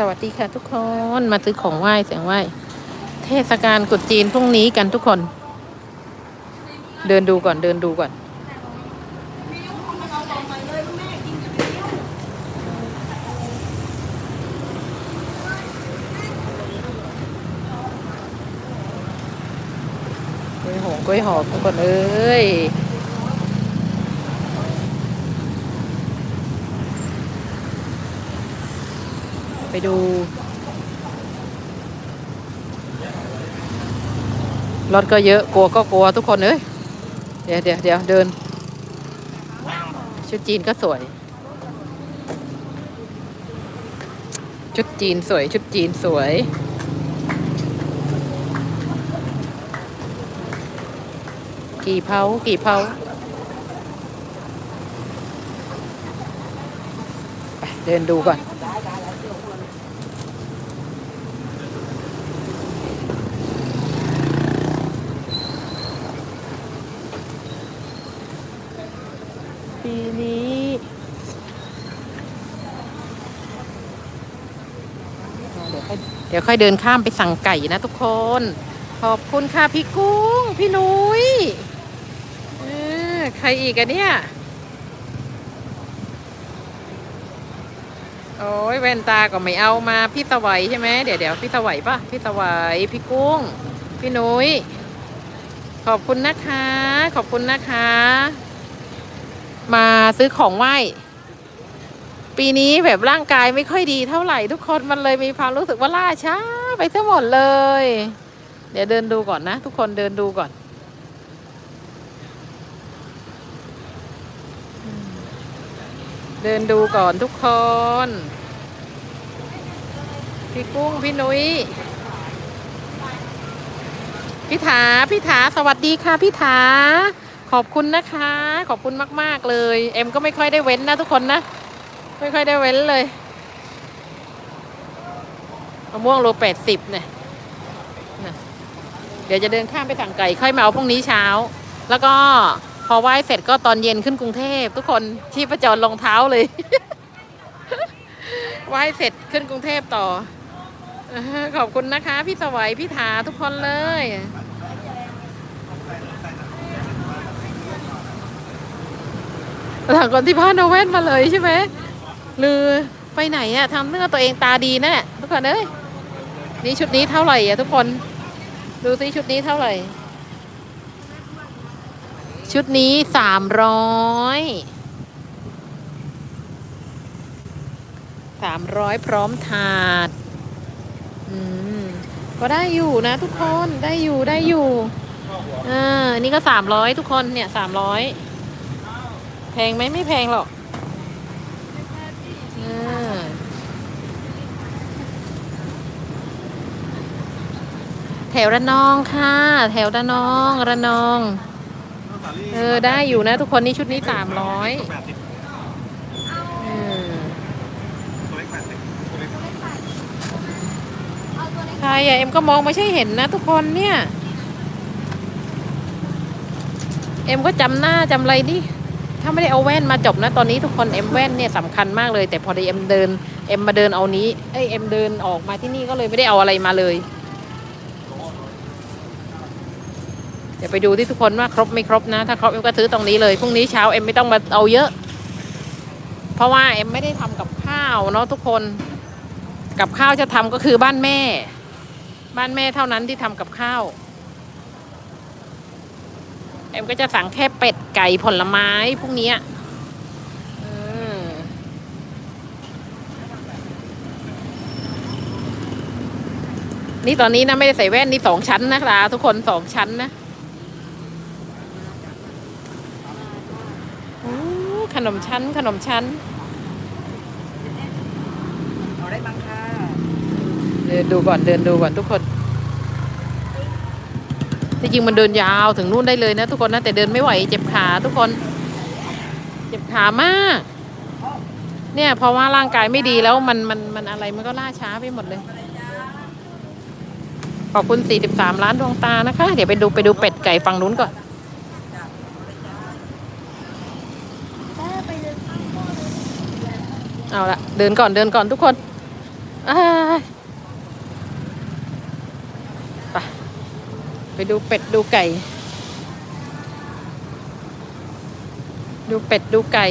สวัสดีค่ะทุกคนมาซื้อของไหว้เสียงไหว้ เทศกาลกุดจีนพรุ่งนี้กันทุกคน เดินดูก่อนเดินดูก่อน กล้วยหอมกล้วยหอมทุกคนเอ้ย ไปดู รถก็เยอะกลัวก็กลัวทุกคนเอ้ยเดี๋ยวเดี๋ยวเดี๋ยวเดิน ชุดจีนก็สวย ชุดจีนสวย ชุดจีนสวยกี่เผากี่เผาเดินดูก่อน ปี นี้ เดี๋ยวค่อยเดี๋ยวค่อยเดินข้ามไปสั่งไก่นะทุกคน ขอบคุณค่ะพี่กุ้ง พี่นุ้ยเออใครอีกอะเนี่ย โอ้ยแว่นตาก็ไม่เอามาพี่สวัยใช่ไหมเดี๋ยวเดี๋ยวพี่สวัยปะพี่สวัยพี่กุ้ง พี่นุ้ยขอบคุณนะคะ ขอบคุณนะคะ มาซื้อของไหว้ ปีนี้แบบร่างกายไม่ค่อยดีเท่าไหร่ทุกคนมันเลยมีความรู้สึกว่าล่าช้าไปทั้งหมดเลย เดี๋ยวเดินดูก่อนนะ ทุกคนเดินดูก่อน เดินดูก่อนทุกคน พี่กุ้งพี่นุ้ยพี่ถาพี่ถาสวัสดีค่ะพี่ถา ขอบคุณนะคะ ขอบคุณมาก ๆ เลย เอ็มก็ไม่ค่อยได้เว้นนะทุกคนนะ ไม่ค่อยได้เว้นเลยมะม่วงโลแปดสิบเนี่ยเดี๋ยวจะเดินข้ามไปสั่งไก่ค่อยมาเอาพรุ่งนี้เช้า แล้วก็พอไหว้เสร็จก็ตอนเย็นขึ้นกรุงเทพ ทุกคนที่ประจรรองเท้าเลยไหว้เสร็จขึ้นกรุงเทพต่อขอบคุณนะคะ พี่สวัยพี่ถาทุกคนเลย หลังคนที่พาโนเว่นมาเลยใช่ไหมหรือไปไหนอะทำเนื้อตัวเองตาดีนะเนี่ยทุกคนเอ้ยนี่ชุดนี้เท่าไหร่อะทุกคน ดูซิชุดนี้เท่าไหร่ ชุดนี้สามร้อยสามร้อยพร้อมถาด อืม ก็ได้อยู่นะทุกคนได้อยู่ได้อยู่อ่านนี้ก็สามร้อยทุกคนเนี่ยสามร้อย พงไหมไม่แพงหรอกอ่าแถวระนองค่ะ แถวระนองระนอง เออ ได้อยู่นะทุกคนนี่ชุดนี้สามร้อยใครอะเอ็มก็มองไม่ใช่เห็นนะทุกคนเนี่ย เอ็มก็จำหน้าจำอะไรดิถ้าไม่ได้เอาแว่นมาจบนะตอนนี้ทุกคนเอ็มแว่นเนี่ยสำคัญมากเลย แต่พอดีเอ็มเดินเอ็มมาเดินเอานี้เอ้ยเอ็มเดินออกมาที่นี่ก็เลยไม่ได้เอาอะไรมาเลย เดี๋ยวไปดูที่ทุกคนว่าครบไม่ครบนะ ถ้าครบเอ็มก็ซื้อตรงนี้เลยพรุ่งนี้เช้าเอ็มไม่ต้องมาเอาเยอะ เพราะว่าเอ็มไม่ได้ทำกับข้าวเนาะทุกคนกับข้าวจะทำก็คือบ้านแม่ บ้านแม่เท่านั้นที่ทำกับข้าว เอ็มก็จะสั่งแค่เป็ดไก่ผลไม้พวกเนี้ยอืมนี่ตอนนี้นะไม่ได้ใส่แว่นนี่สองชั้นนะคะทุกคนสองชั้นนะโอ้ขนมชั้น ขนมชั้นเอาได้บ้างค่ะเดินดูก่อนเดินดูก่อนทุกคน ที่จริงมันเดินยาวถึงนู่นได้เลยนะทุกคนนะแต่เดินไม่ไหวเจ็บขาทุกคน เจ็บขามาก เนี่ยเพราะว่าร่างกายไม่ดีแล้วมันมันมันอะไรมันก็ล่าช้าไปหมดเลย ขอบคุณ 43 ล้านดวงตานะคะ เดี๋ยวไปดูไปดูเป็ดไก่ฝั่งนู้นก่อนเอาละเดินก่อนเดินก่อนทุกคนอ้ายไป ไปดูเป็ดดูไก่ ดูเป็ดดูไก่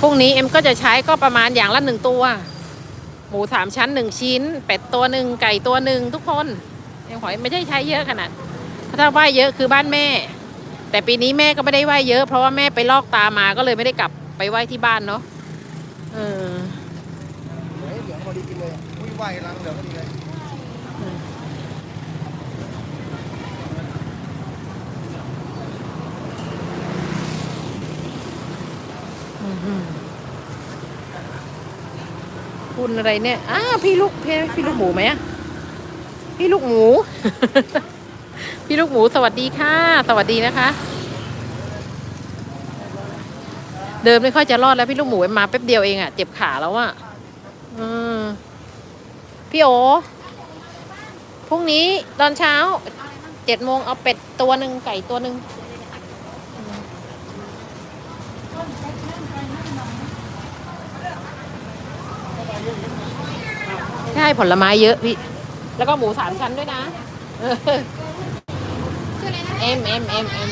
พรุ่งนี้เอ็มก็จะใช้ก็ประมาณอย่างละหนึ่งตัว หมูสามชั้นหนึ่งชิ้น เป็ดตัวหนึ่งไก่ตัวหนึ่งทุกคนเอ็มขอไม่ได้ใช้เยอะขนาดถ้าไหวเยอะคือบ้านแม่ แต่ปีนี้แม่ก็ไม่ได้ไหวเยอะเพราะว่าแม่ไปลอกตามาก็เลยไม่ได้กลับไปไหวที่บ้านเนาะเออเฮ้ยเหลืองพอดีกินเลยอุ้ยไหวรังเหลืองพอดีเลย อื้อหือ คุณอะไรเนี่ย อ้าพี่ลูกพี่พี่ลูกหมูไหมพี่ลูกหมู พี่ลูกหมูสวัสดีค่ะ สวัสดีนะคะ เดินไม่ค่อยจะรอดแล้วพี่ลูกหมูมาแป๊บเดียวเองอะเจ็บขาแล้วอะอืมพี่โอพรุ่งนี้ตอนเช้าเจ็ดโมงเอาเป็ดตัวหนึ่งไก่ตัวหนึ่ง ช่ผลไม้เยอะพี่ แล้วก็หมูสามชั้นด้วยนะ เอ็มเอ็มเอ็มเอ็ม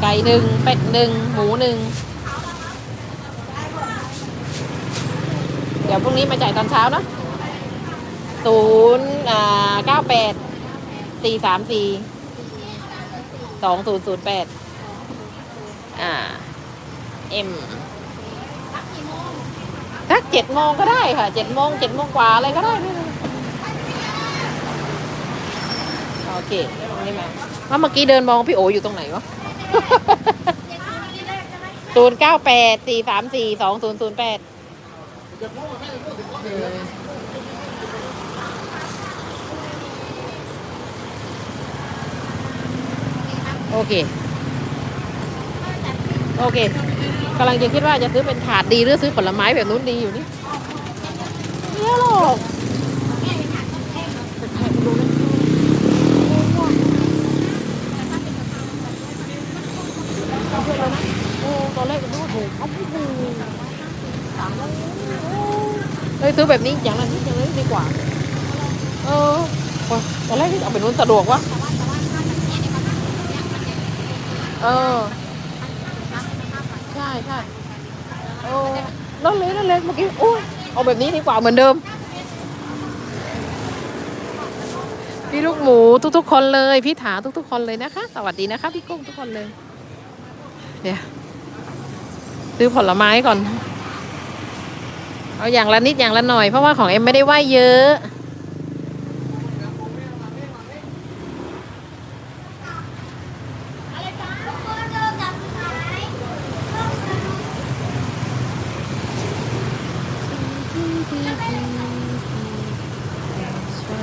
ไก่หนึ่งเป็ดหนึ่งหมูหนึ่งเดี๋ยวพรุ่งนี้มาจ่ายตอนเช้าเนาะศูนย์อ่าเก้าแปดสี่สามสี่สองศูนย์ศูนย์แปดอ่าเอ็ม สักเจ็ดโมงก็ได้ค่ะเจ็ดโมงเจ็ดโมงกว่าอะไรก็ได้ไม่โอเคนี่มาว่าเมื่อกี้เดินมองพี่โออยู่ตรงไหนวะศูนย์เก้าแปดสี่สามสี่สองศูนย์ศูนย์แปดโอเค โอเค กำลังจะคิดว่าจะซื้อเป็นถาดดีหรือซื้อผลไม้แบบนู้นดีอยู่นี่ไม่เยอะหรอกตอนแรกก็นึกว่าถูกเขาไม่ถูกสามร้อยเลยซื้อแบบนี้อย่างละนิดอย่างนี้ดีกว่า เออตอนแรกที่เอาไปนู้นสะดวกวะเออ ใช่ใช่โอ้นั่นเลยนั่นเลยเมื่อกี้โอ้ยเอาแบบนี้ดีกว่าเหมือนเดิม พี่ลูกหมูทุกๆ คนเลย พี่ถาทุกๆ คนเลยนะคะ สวัสดีนะคะ พี่กุ้งทุกคนเลยเดี๋ยซื้อผลไม้ก่อน เอาอย่างละนิดอย่างละหน่อย เพราะว่าของเอ็มไม่ได้ไหวเยอะ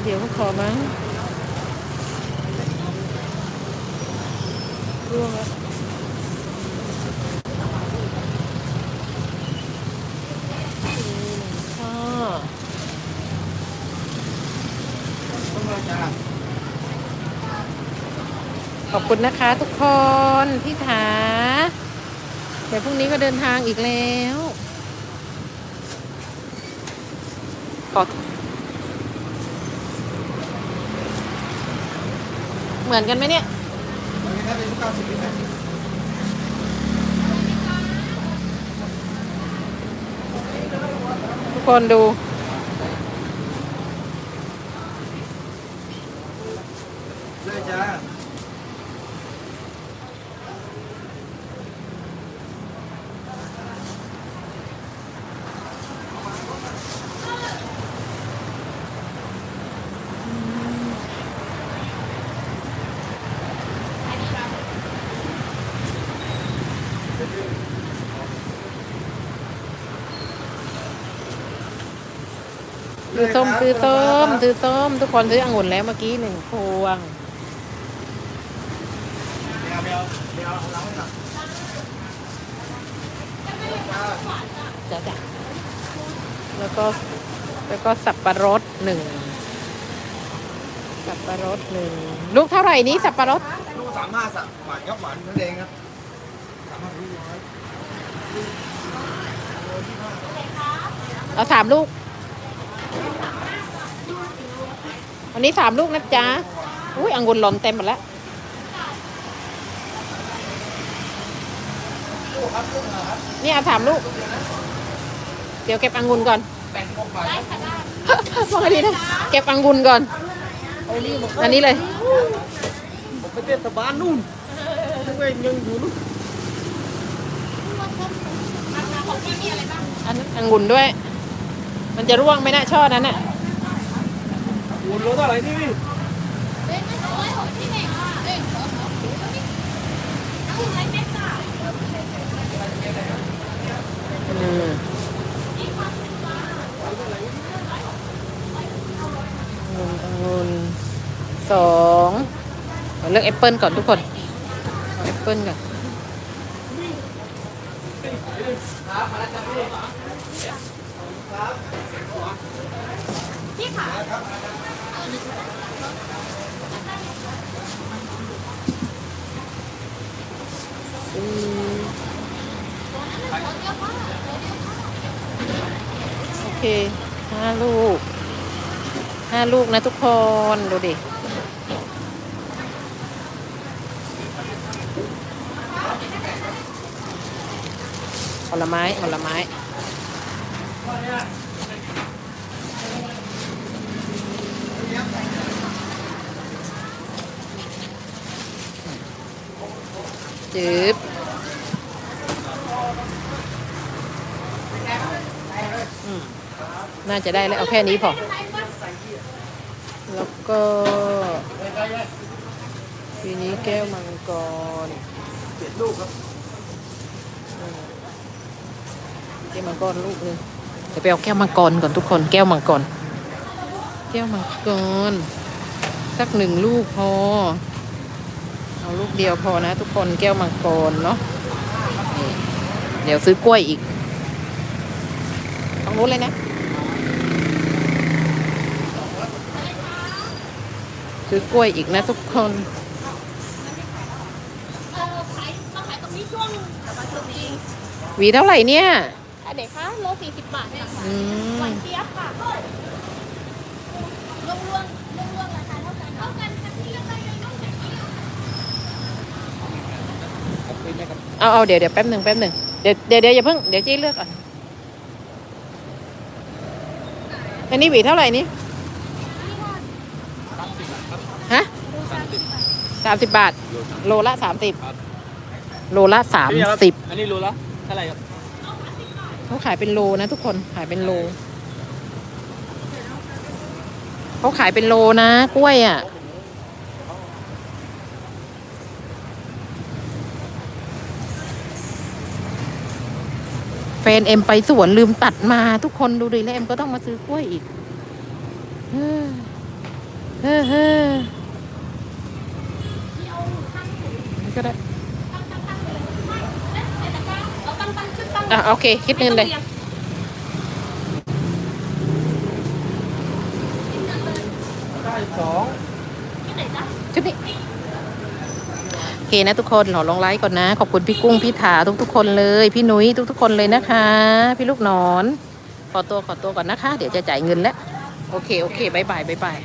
เดี๋ยวก็ขอมั้งร่วงแล้วค่ะขอบคุณนะคะทุกคนพี่ถาเดี๋ยวพรุ่งนี้ก็เดินทางอีกแล้วขอ เหมือนกันไหมเนี่ยวันนี้ถ้าเป็นลูกเก้าสิบแปดสิบทุกคนดูเลยจ้า ซื้อส้มซื้อส้มซื้อส้ม ทุกคนซื้อองุ่นแล้วเมื่อกี้หนึ่งพวงเดี๋ยวเดี๋ยวเดี๋ยวเอาล้างไว้ก่อนจ้าจ้ะจ้ะแล้วก็แล้วก็สับปะรดหนึ่งสับปะรดหนึ่งลูกเท่าไหร่นี้สับปะรดลูกสามห้าสับหวานครับหวานนั่นเองครับสามห้าลูกร้อยสามลูก วันนี้สามลูกนะจ๊ะ อุ้ยองุ่นหล่นเต็มหมดแล้วนี่เอาสามลูก เดี๋ยวเก็บองุ่นก่อนแบ่งพวกไปว่าไงดีนะเก็บองุ่นก่อนเอานี่มาอันนี้เลยผมไปเทศบาลนู่นนึกว่ายังอยู่นู่นอันนั้นองุ่นด้วย มันจะร่วงไหมนะช่อนั้นน่ะ อุ่นรถอะไรนี่พี่สองเราเลือกแอปเปิลก่อนทุกคนเอาแอปเปิลก่อนอืม โอเคห้าลูกห้าลูกนะทุกคน ดูดิผลไม้ผลไม้ จืบอืมน่าจะได้แล้วเอาแค่นี้พอ แล้วก็ทีนี้แก้วมังกรเจ็ดลูกครับแก้วมังกรลูกหนึงเดี๋ยวไปเอาแก้วมังกรก่อนทุกคน แก้วมังกร แก้วมังกร สักหนึ่งลูกพอ เอาลูกเดียวพอนะทุกคนแก้วมังกรเนาะนี่เดี๋ยวซื้อกล้วยอีกตรงนู้นเลยนะซื้อกล้วยอีกนะทุกคนหวีเท่าไหร่เนี่ยอันไหนคะโลสี่สิบบาทค่ะอืมหวานเจี๊ยบค่ะรวมรวมรวมรวมราคาเท่ากันเท่ากันค่ะที่เลือกได้เลยนอกจากนี้ ครับ เป็นไหมครับเอาเอาเดี๋ยวเดี๋ยวแป๊บหนึ่งแป๊บหนึ่งเดี๋ยวเดี๋ยวเดี๋ยวอย่าเพิ่งเดี๋ยวจี้เลือกก่อนอันนี้หวีเท่าไหร่นี่ฮะสามสิบบาท โลละสามสิบโลละสามสิบอันนี้รู้แล้วเท่าไหร่ครับเขาขายเป็นโลนะทุกคนขายเป็นโลเขาขายเป็นโลนะ กล้วยอะ แฟนเอ็มไปสวนลืมตัดมาทุกคนดูดิแล้วเอ็มก็ต้องมาซื้อกล้วยอีกเฮ้อเฮ้อเฮ้อก็ได้อะโอเค คิดเงินเลย ได้สอง ที่ไหนจ๊ะ ชุดนี้โอ เคนะทุกคนขอลงไลค์ก่อนนะ ขอบคุณพี่กุ้งพี่ถาทุกๆคนเลย พี่นุ้ยทุกๆคนเลยนะคะ พี่ลูกนอน ขอตัวขอตัวก่อนนะคะ เดี๋ยวจะจ่ายเงินแล้ว โอเค โอเคบายบายบายบาย